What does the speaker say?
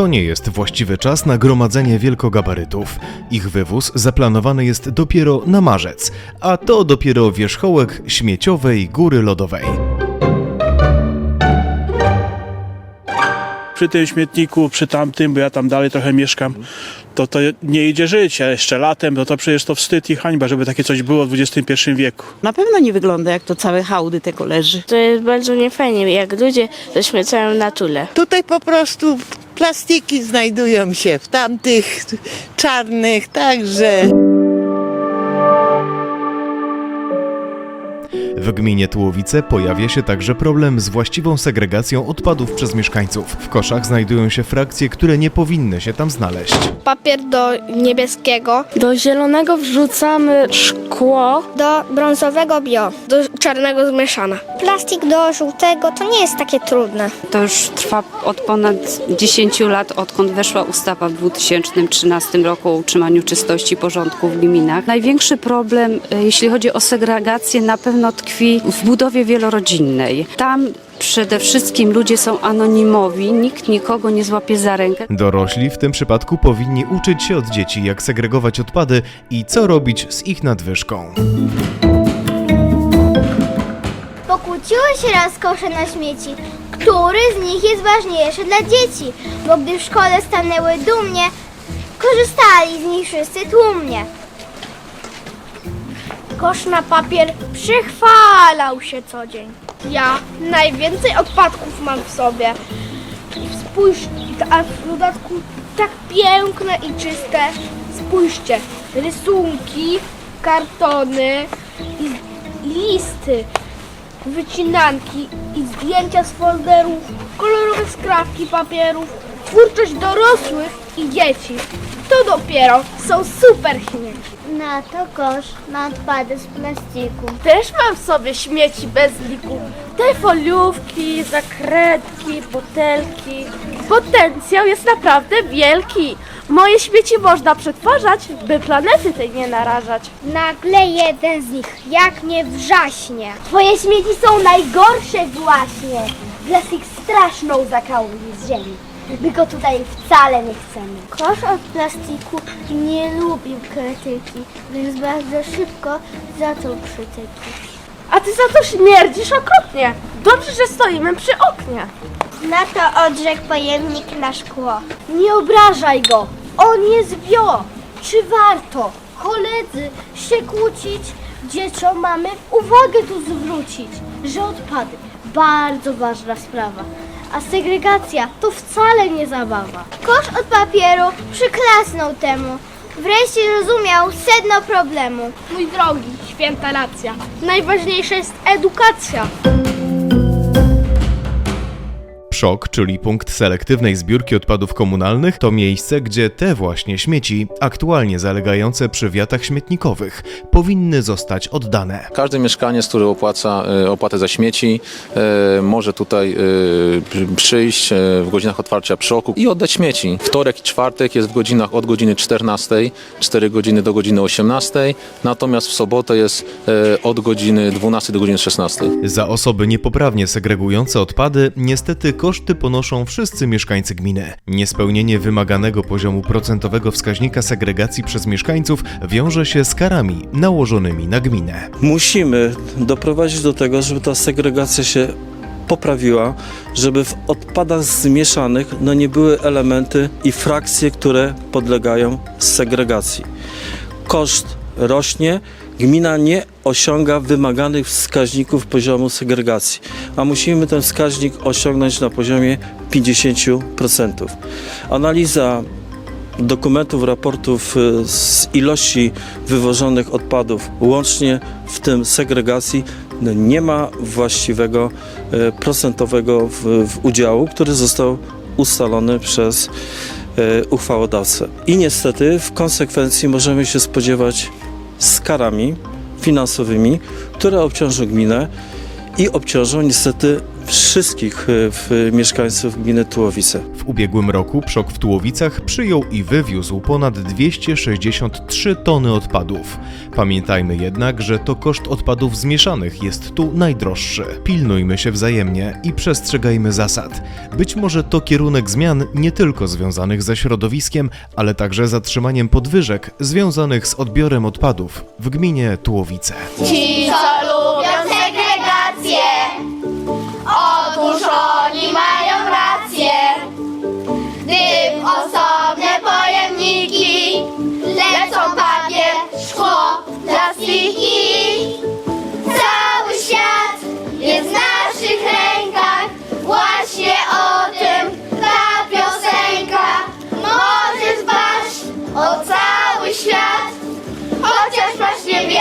To nie jest właściwy czas na gromadzenie wielkogabarytów. Ich wywóz zaplanowany jest dopiero na marzec, a to dopiero wierzchołek śmieciowej góry lodowej. przy tym śmietniku, przy tamtym, bo ja tam dalej trochę mieszkam, to to nie idzie żyć, a jeszcze latem, no to przecież to wstyd i hańba, żeby takie coś było w XXI wieku. Na pewno nie wygląda jak to całe hałdy tego leży. To jest bardzo niefajnie, jak ludzie zaśmiecają na tule. Tutaj po prostu plastiki znajdują się w tamtych czarnych, także. W gminie Tłowice pojawia się także problem z właściwą segregacją odpadów przez mieszkańców. W koszach znajdują się frakcje, które nie powinny się tam znaleźć. papier do niebieskiego, Do zielonego wrzucamy szkło. do brązowego bio, do czarnego zmieszana. Plastik do żółtego to nie jest takie trudne. To już trwa od ponad 10 lat, odkąd weszła ustawa w 2013 roku o utrzymaniu czystości i porządku w gminach. Największy problem, e, jeśli chodzi o segregację, na pewno tkwi w budowie wielorodzinnej. Tam przede wszystkim ludzie są anonimowi, nikt nikogo nie złapie za rękę. Dorośli w tym przypadku powinni uczyć się od dzieci, jak segregować odpady i co robić z ich nadwyżką. Pokłóciły się raz kosze na śmieci. Który z nich jest ważniejszy dla dzieci? Bo gdy w szkole stanęły dumnie, korzystali z nich wszyscy tłumnie. Kosz na papier przychwalał się co dzień. Ja najwięcej odpadków mam w sobie. Spójrz, a w dodatku tak piękne i czyste. Spójrzcie, rysunki, kartony i, listy, wycinanki i zdjęcia z folderów, kolorowe skrawki papierów, twórczość dorosłych i dzieci. To dopiero są super śmieci. Na to kosz na odpady z plastiku. Też mam w sobie śmieci bez liku. Te foliówki, zakredki, butelki. Potencjał jest naprawdę wielki. Moje śmieci można przetwarzać, by planety tej nie narażać. Nagle jeden z nich jak mnie wrzaśnie. Twoje śmieci są najgorsze właśnie. Las ich straszną zakałuje z ziemi. My go tutaj wcale nie chcemy. Kosz od plastiku nie lubił krytyki, więc bardzo szybko zaczął przytyki. A ty za to śmierdzisz okropnie. Dobrze, że stoimy przy oknie. Na to odrzekł pojemnik na szkło. Nie obrażaj go. On jest bio. Czy warto, koledzy, się kłócić? Dzieciom mamy uwagę tu zwrócić, że odpady bardzo ważna sprawa. A segregacja to wcale nie zabawa. Kosz od papieru przyklasnął temu. Wreszcie zrozumiał sedno problemu. Mój drogi, święta racja. Najważniejsza jest edukacja. Przok, czyli punkt selektywnej zbiórki odpadów komunalnych, to miejsce, gdzie te właśnie śmieci, aktualnie zalegające przy wiatach śmietnikowych, powinny zostać oddane. Każdy mieszkaniec, który opłaca e, opłatę za śmieci, e, może tutaj e, przy- przyjść w godzinach otwarcia przoku i oddać śmieci. Wtorek i czwartek jest w godzinach od godziny 14, 4 godziny do godziny 18, natomiast w sobotę jest od godziny 12 do godziny 16. Za osoby niepoprawnie segregujące odpady niestety koszty ponoszą wszyscy mieszkańcy gminy. Niespełnienie wymaganego poziomu procentowego wskaźnika segregacji przez mieszkańców wiąże się z karami nałożonymi na gminę. Musimy doprowadzić do tego, żeby ta segregacja się poprawiła, żeby w odpadach zmieszanych no nie były elementy i frakcje, które podlegają segregacji. Koszt rośnie, gmina nie osiąga wymaganych wskaźników poziomu segregacji, a musimy ten wskaźnik osiągnąć na poziomie 50%. Analiza dokumentów, raportów y, z ilości wywożonych odpadów, łącznie w tym segregacji, no nie ma właściwego y, procentowego w, w udziału, który został ustalony przez y, uchwałodawcę. I niestety w konsekwencji możemy się spodziewać z karami finansowymi, które obciążą gminę i obciążą niestety wszystkich e, w, mieszkańców gminy Tułowice. W ubiegłym roku Przok w Tułowicach przyjął i wywiózł ponad 263 tony odpadów. Pamiętajmy jednak, że to koszt odpadów zmieszanych jest tu najdroższy. Pilnujmy się wzajemnie i przestrzegajmy zasad. Być może to kierunek zmian nie tylko związanych ze środowiskiem, ale także zatrzymaniem podwyżek związanych z odbiorem odpadów w gminie Tułowice. bien, bien.